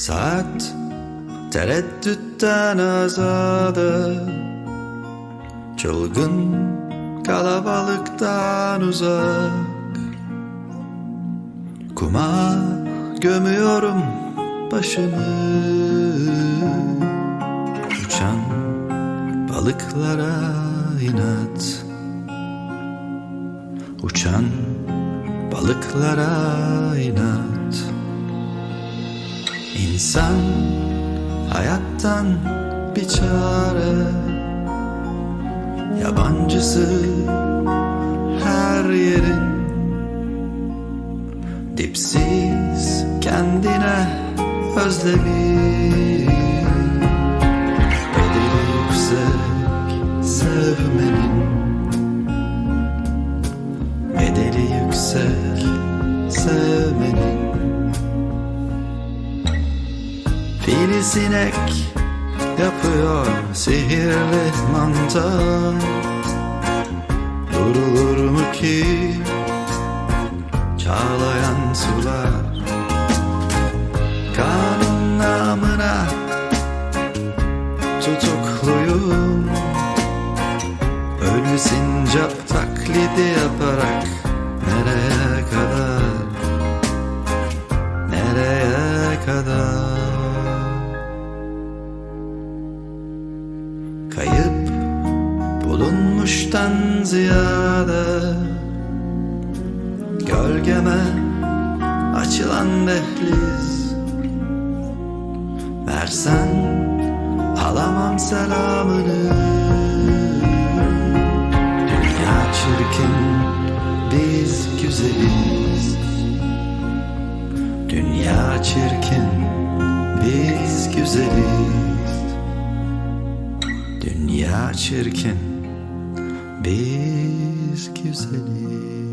Saat tereddütten azade Çılgın kalabalıktan uzak. Kuma gömüyorum başımı. Uçan balıklara inat. Uçan balıklara inat İnsan hayattan bir çare. Yabancısı her yerin. Dipsiz kendine özlemiş. Bedeli yüksek sevmenin Fili sinek yapıyor sihirli mantar Durulur mu ki çağlayan sular Kanun namına tutukluyum? Ölü taklidi yaparak Nereye Kayıp bulunmuştan ziyade Gölgeme açılan dehliz. Versen alamam selamını. Dünya çirkin biz güzeliz. Dünya çirkin biz güzeliz Dünya çirkin biz güzeliz